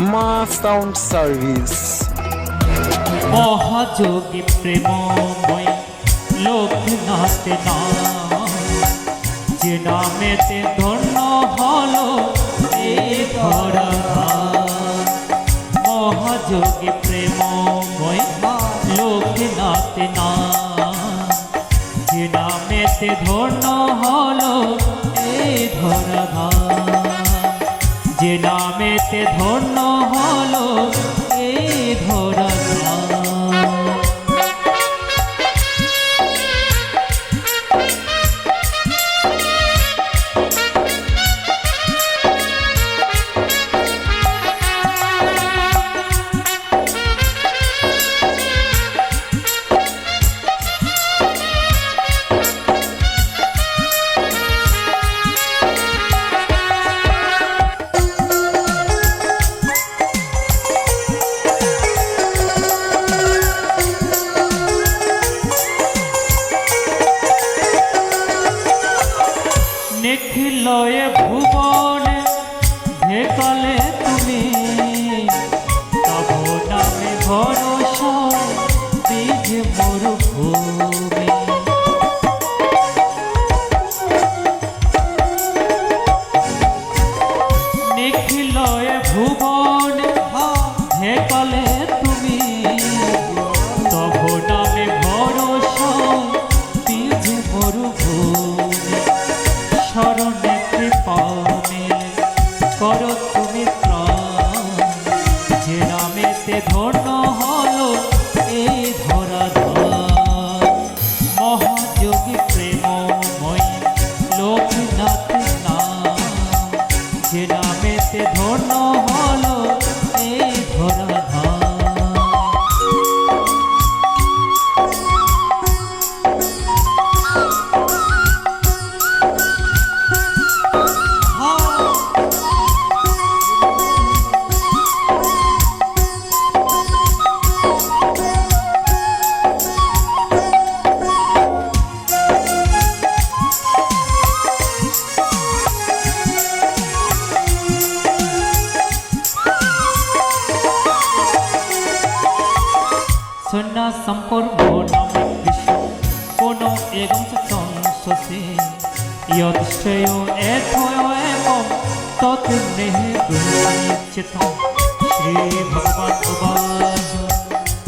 মা sound service মহাযোগী প্রেমময় লোকনাথ নাম। যে নামেতে ধন্য হলো এই ধরা মহাযোগী প্রেমময় লোকনাথ নাম। যে নামেতে ধন্য হলো এই ধরা যে নামেতে ধন্য হলো করো তুমি সম্পর্ক নামে কৃষ্ণ কোন এগম সংসসে ইয়দৃশ্যয় এথয় এবম তৎ নেহে গুণচিতম শ্রী ভগবান উবাচ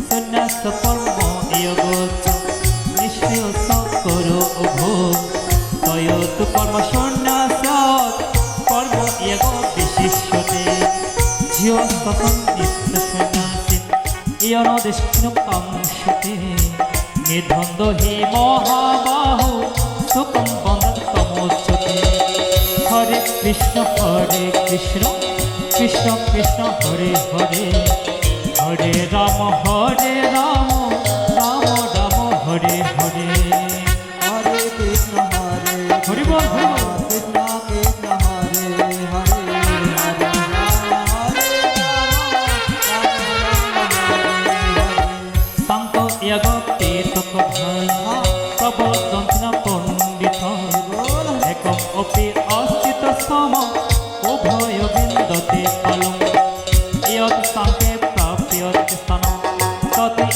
সন্ন্যাস কর্ম ইয়গোচ নিশ্চয় সকর উভো তয়ত কর্ম সন্ন্যাসী ইয়নদৃষ্টিন কাংশতে নির্ধন্দ হি মহাবাহু সুখম বন্ধমোচ্যতে হরে কৃষ্ণ হরে কৃষ্ণ কৃষ্ণ কৃষ্ণ, হরে হরে। হরে রাম হরে রাম রাম রাম, হরে।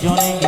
Johnny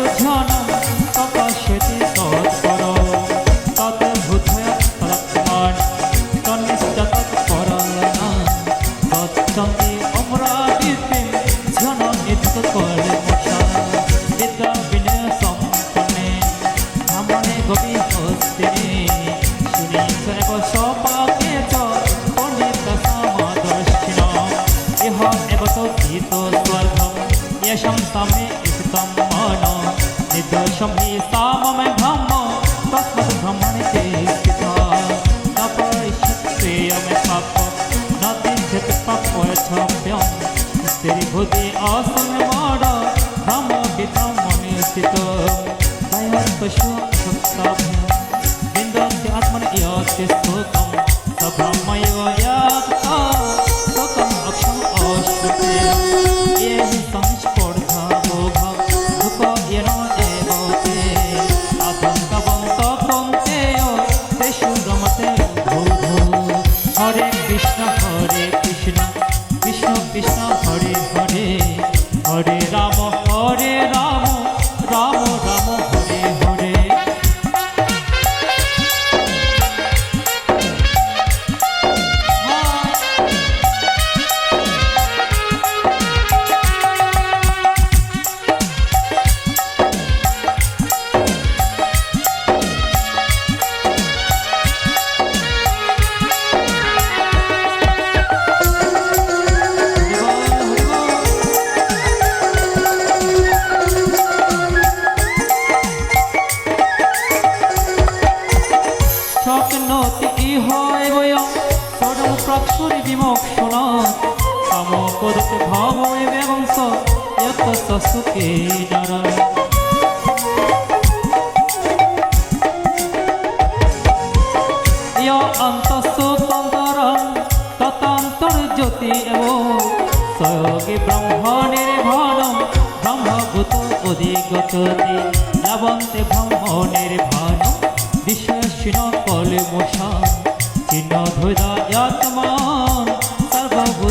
आदित्तावत् ध्यानं प्रकाश्यति तत्परो तत् बुद्धय तदत्मान् तन्निश्च तत्परायणा गच्छन्ति अमरादितिं ध्याननिधिककर्मशा विद्याविनयसम्पन्ने ब्राह्मणे गविहस्तिनि सुनीच एव स्वपाके च पण्डितसमदर्शिना इह एव तो गीतो स्वर्गं यशं समे स्थितं मन शं हि सा मम ब्रह्म तस्मत् ब्रह्मणे स्थिता न परिषत्रेयं पाप न तिष्ठत् पापयथाभ्यं स्त्रीभूते असन्माड ब्रह्म पिता मने स्थित दयात्पशु शक्ताभ्यं बिन्दस्य आत्मन यस्य स्तोत्रम् কাম করতে ভাব বংশ যত সুখে নর জ্যোতি এব সয়োগী ব্রহ্মণের ভানম ব্রহ্মভূত অধিগততি লবন্তে ব্রহ্মণের ভানম বিশ্বসিন কলে মশা চিহ্ন ধৈর্যাত্মান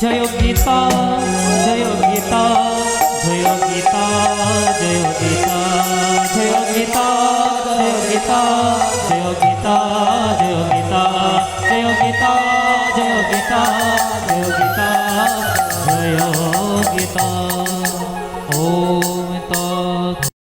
जय गीता Oh.